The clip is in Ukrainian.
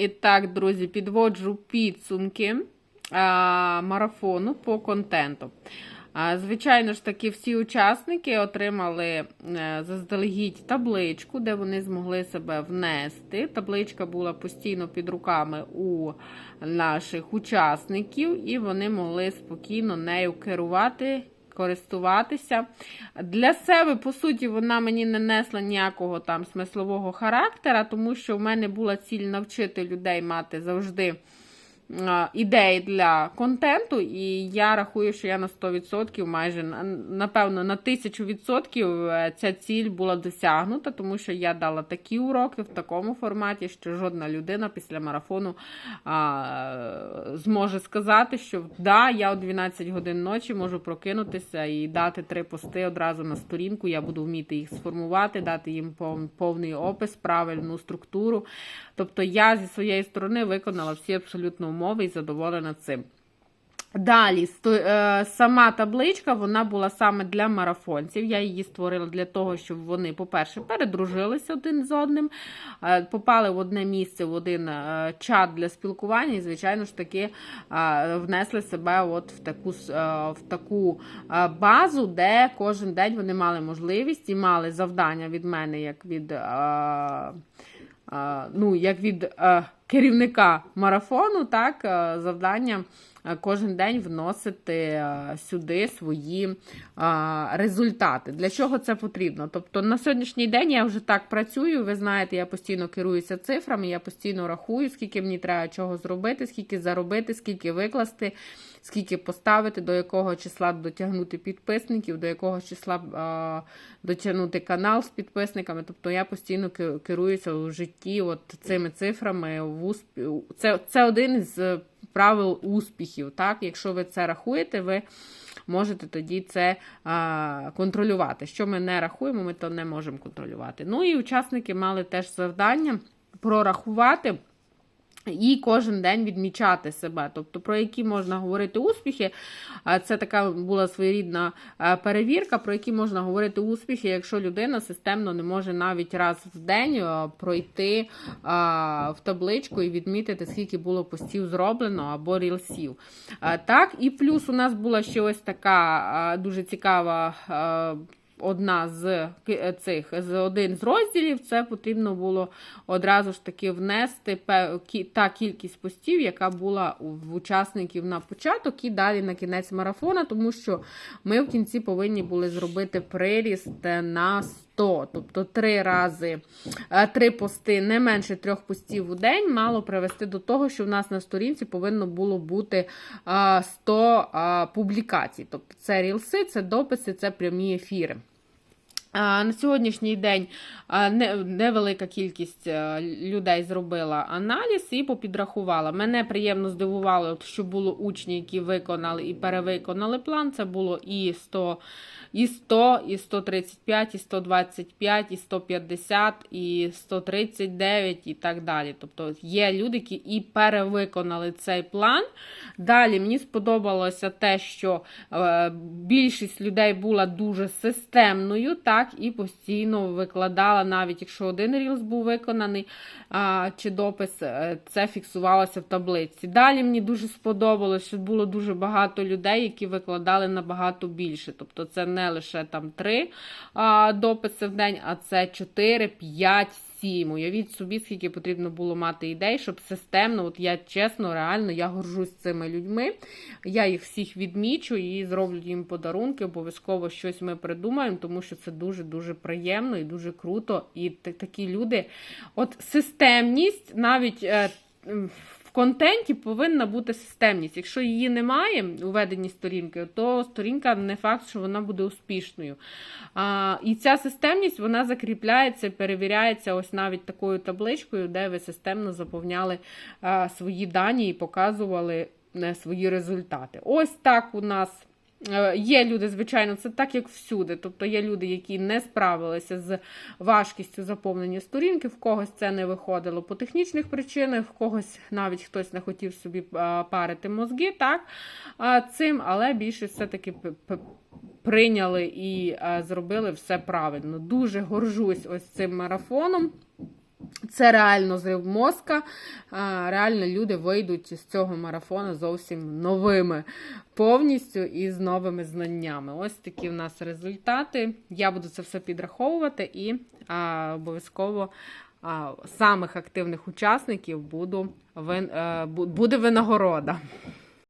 І так, друзі, підводжу підсумки а, марафону по контенту. А, Звичайно ж таки, всі учасники отримали е, заздалегідь табличку, де вони змогли себе внести. Табличка була постійно під руками у наших учасників, і вони могли спокійно нею керувати. Користуватися. Для себе, по суті, вона мені не несла ніякого там смислового характера, тому що в мене була ціль навчити людей мати завжди а, ідеї для контенту, і я рахую, що я на 100%, майже напевно на 1000% е, ця ціль була досягнута, тому що я дала такі уроки в такому форматі, що жодна людина після марафону а, зможе сказати, що да, я о 12 годин ночі можу прокинутися і дати три пости одразу на сторінку. Я буду вміти їх сформувати, дати їм повний опис, правильну структуру. Тобто я зі своєї сторони виконала всі абсолютно умови і задоволена цим. Далі, е, сама табличка вона була саме для марафонців. Я її створила для того, щоб вони, по-перше, передружилися один з одним, е, попали в одне місце, в один е, чат для спілкування, і, звичайно ж таки, внесли себе от в таку, в таку базу, де кожен день вони мали можливість і мали завдання від мене, як від. ну, як від керівника марафону, так, е, завдання е, кожен день вносити е, сюди свої результати. Для чого це потрібно? Тобто на сьогоднішній день я вже так працюю. Ви знаєте, я постійно керуюся цифрами, я постійно рахую, скільки мені треба чого зробити, скільки заробити, скільки викласти, скільки поставити, до якого числа дотягнути підписників, до якого числа е, дотягнути канал з підписниками. Тобто я постійно керуюся у житті от цими цифрами. В успі... це, це один е, правил успіхів. Так? Якщо ви це рахуєте, ви можете тоді це а, контролювати. Що ми не рахуємо, ми то не можемо контролювати. Ну і учасники мали теж завдання прорахувати. І кожен день відмічати себе, тобто про які можна говорити успіхи. Це така була своєрідна перевірка, про які можна говорити успіхи, якщо людина системно не може навіть раз в день пройти в табличку і відмітити, скільки було постів зроблено або рілсів. Так, і плюс у нас була ще ось така дуже цікава. Е, Одна з ки- цих з один з розділів, це потрібно було одразу ж таки внести та кількість постів, яка була в учасників на початок і далі на кінець марафона, тому що ми в кінці повинні були зробити приріст е, на 100. Тобто три рази е, три пости, не менше трьох постів у день, мало привести до того, що в нас на сторінці повинно було бути е, 100 е, публікацій. Тобто це рілси, це дописи, це прямі ефіри. На сьогоднішній день невелика кількість е, людей зробила аналіз і попідрахувала. Мене приємно здивувало, що було учні, які виконали і перевиконали план. Це було і 100, і 100, і 135, і 125, і 150, і 139 і так далі. Тобто є люди, які і перевиконали цей план. Далі мені сподобалося те, що е, більшість людей була дуже системною, так, і постійно викладала, навіть якщо один рілс був виконаний, чи допис, е, це фіксувалося в таблиці. Далі мені дуже сподобалось, що було дуже багато людей, які викладали набагато більше. Тобто це не лише там три дописи в день, а це 4, 5, 7. Уявіть собі, скільки потрібно було мати ідей, щоб системно, от я чесно, реально, я горжусь цими людьми. Я їх всіх відмічу і зроблю їм подарунки. Обов'язково щось ми придумаємо, тому що це дуже-дуже приємно і дуже круто. І такі люди, от системність навіть. В контенті повинна бути системність. Якщо її немає у веденні сторінки, то сторінка не факт, що вона буде успішною. А, і ця системність вона закріпляється, перевіряється ось навіть такою табличкою, де ви системно заповняли а, свої дані і показували е, свої результати. Ось так у нас. Е, Є люди, звичайно, це так, як всюди. Тобто є люди, які не справилися з важкістю заповнення сторінки, в когось це не виходило по технічних причинах, в когось навіть хтось не хотів собі парити мозги, так, цим, але більшість все-таки прийняли і зробили все правильно. Дуже горжусь ось цим марафоном. Це реально зрив мозка. Реально люди вийдуть з цього марафону зовсім новими повністю і з новими знаннями. Ось такі в нас результати. Я буду це все підраховувати і обов'язково самих активних учасників буду, вин- е, буде винагорода.